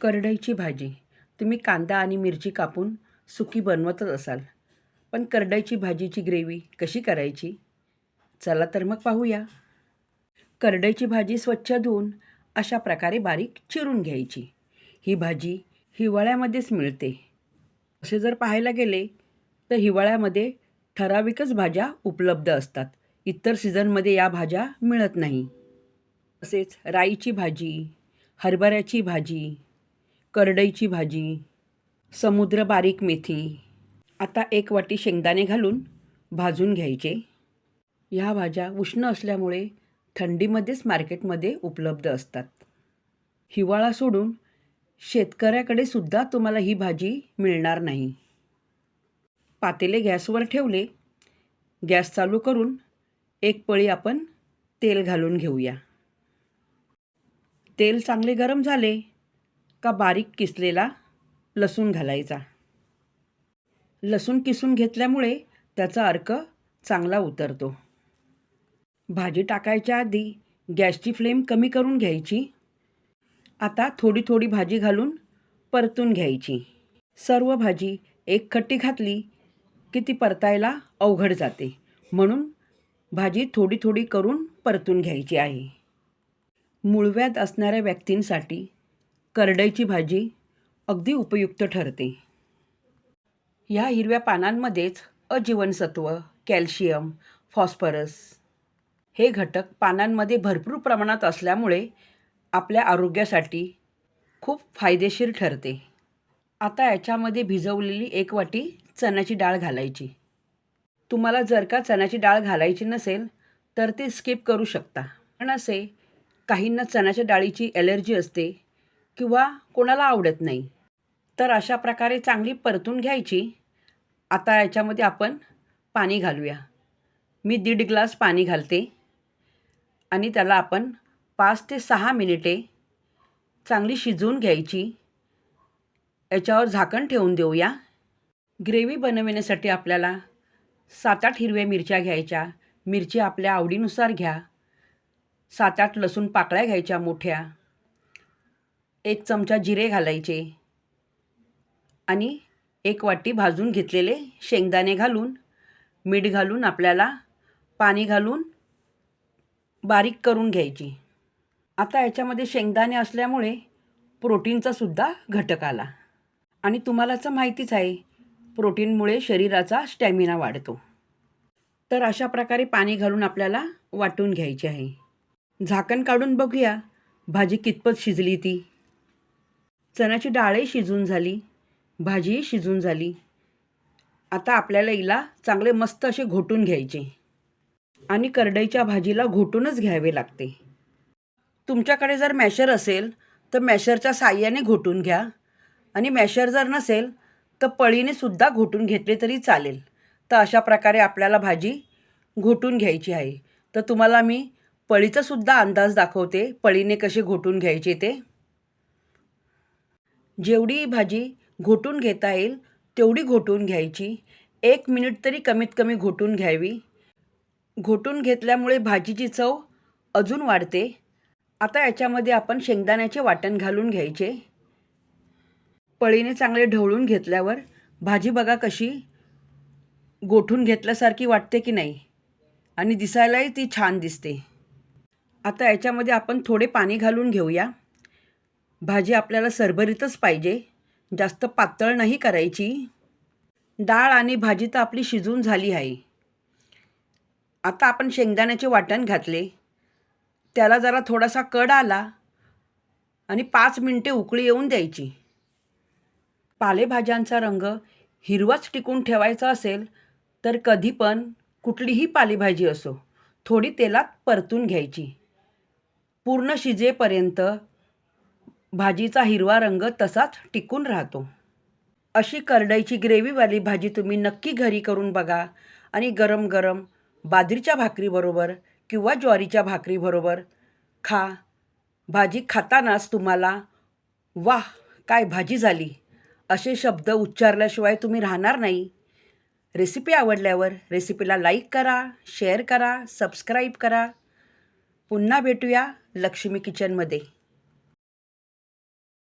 करडईची भाजी. तुम्ही कांदा आणि मिरची कापून सुकी बनवतच असाल. पण करडईची भाजीची ग्रेव्ही कशी करायची? चला तर मग पाहूया. करडईची भाजी स्वच्छ धुवून अशा प्रकारे बारीक चिरून घ्यायची. ही भाजी हिवाळ्यामध्येच मिळते. असे जर पाहायला गेले तर हिवाळ्यामध्ये ठराविकच भाज्या उपलब्ध असतात. इतर सीझनमध्ये या भाज्या मिळत नाही. तसेच राईची भाजी हरभऱ्याची भाजी करडईची भाजी समुद्र बारीक मेथी आता एक वाटी शेंगदाणे घालून भाजून घ्यायचे. ह्या भाज्या उष्ण असल्यामुळे थंडीमध्येच मार्केटमध्ये उपलब्ध असतात. हिवाळा सोडून शेतकऱ्याकडे सुद्धा तुम्हाला ही भाजी मिळणार नाही. पातेले गॅसवर ठेवले. गॅस चालू करून एक पळी आपण तेल घालून घेऊया. तेल चांगले गरम झाले का बारीक किसलेला लसूण घालायचा? लसूण किसून घेतल्यामुळे त्याचा अर्क चांगला उतरतो. भाजी टाकायच्या आधी गॅसची फ्लेम कमी करून घ्यायची. आता थोडी थोडी भाजी घालून परतून घ्यायची. सर्व भाजी एक खट्टी घातली की ती परतायला अवघड जाते. म्हणून भाजी थोडी थोडी करून परतून घ्यायची आहे. मुळव्यात असणाऱ्या व्यक्तींसाठी करडईची भाजी अगदी उपयुक्त ठरते. ह्या हिरव्या पानांमध्येच अजीवनसत्व कॅल्शियम फॉस्फरस हे घटक पानांमध्ये भरपूर प्रमाणात असल्यामुळे आपल्या आरोग्यासाठी खूप फायदेशीर ठरते. आता याच्यामध्ये भिजवलेली एक वाटी चण्याची डाळ घालायची. तुम्हाला जर का चण्याची डाळ घालायची नसेल तर ती स्किप करू शकता. पण असे काहींना चण्याच्या डाळीची ॲलर्जी असते किंवा कोणाला आवडत नाही. तर अशा प्रकारे चांगली परतून घ्यायची. आता याच्यामध्ये आपण पाणी घालूया. मी दीड ग्लास पाणी घालते. आणि त्याला आपण पाच ते सहा मिनिटे चांगली शिजवून घ्यायची. याच्यावर झाकण ठेवून देऊया. ग्रेव्ही बनविण्यासाठी आपल्याला सात आठ हिरव्या मिरच्या घ्यायच्या. मिरची आपल्या आवडीनुसार घ्या. सात आठ लसूण पाकळ्या घ्यायच्या मोठ्या. एक चमचा जिरे घालायचे आणि एक वाटी भाजून घेतलेले शेंगदाणे घालून मीठ घालून आपल्याला पाणी घालून बारीक करून घ्यायची. आता याच्यामध्ये शेंगदाणे असल्यामुळे प्रोटीनचा सुद्धा घटक आला. आणि तुम्हाला तर माहितीच आहे प्रोटीनमुळे शरीराचा स्टॅमिना वाढतो. तर अशा प्रकारे पाणी घालून आपल्याला वाटून घ्यायचे आहे. झाकण काढून बघूया भाजी कितपत शिजली ती. चण्याची डाळही शिजून झाली भाजीही शिजून झाली. आता आपल्याला हिला चांगले मस्त असे घोटून घ्यायचे. आणि करडईच्या भाजीला घोटूनच घ्यावे लागते. तुमच्याकडे जर मॅशर असेल तर मॅशरच्या साह्याने घोटून घ्या. आणि मॅशर जर नसेल तर पळीने सुद्धा घोटून घेतले तरी चालेल. तर अशा प्रकारे आपल्याला भाजी घोटून घ्यायची आहे. तर तुम्हाला मी पळीचासुद्धा अंदाज दाखवते पळीने कसे घोटून घ्यायचे ते. जेवढी भाजी घोटून घेता येईल तेवढी घोटून घ्यायची. एक मिनिट तरी कमीत कमी घोटून घ्यावी. घोटून घेतल्यामुळे भाजीची चव अजून वाढते. आता याच्यामध्ये आपण शेंगदाण्याचे वाटण घालून घ्यायचे. पळीने चांगले ढवळून घेतल्यावर भाजी बघा कशी गोठून घेतल्यासारखी वाटते की नाही. आणि दिसायलाही ती छान दिसते. आता याच्यामध्ये आपण थोडे पाणी घालून घेऊया. भाजी आपल्याला सरभरीतच पाहिजे. जास्त पातळ नाही करायची. डाळ आणि भाजी तर आपली शिजून झाली आहे. आता आपण शेंगदाण्याचे वाटण घातले. त्याला जरा थोडासा कड आला आणि पाच मिनटे उकळी येऊन द्यायची. पालेभाज्यांचा रंग हिरवाच टिकून ठेवायचा असेल तर कधी पण कुठलीही पालेभाजी असो थोडी तेलात परतून घ्यायची. पूर्ण शिजेपर्यंत भाजीचा हिरवा रंग तसाच टिकून राहतो. अशी करडईची ग्रेव्हीवाली भाजी तुम्ही नक्की घरी करून बघा आणि गरम गरम बाजरीच्या भाकरीबरोबर किंवा ज्वारीच्या भाकरीबरोबर खा. भाजी खातानाच तुम्हाला वाह काय भाजी झाली. असे शब्द उच्चारल्याशिवाय तुम्ही राहणार नाही. रेसिपी आवडल्यावर रेसिपीला लाईक करा शेअर करा सबस्क्राईब करा. पुन्हा भेटूया लक्ष्मी किचनमध्ये.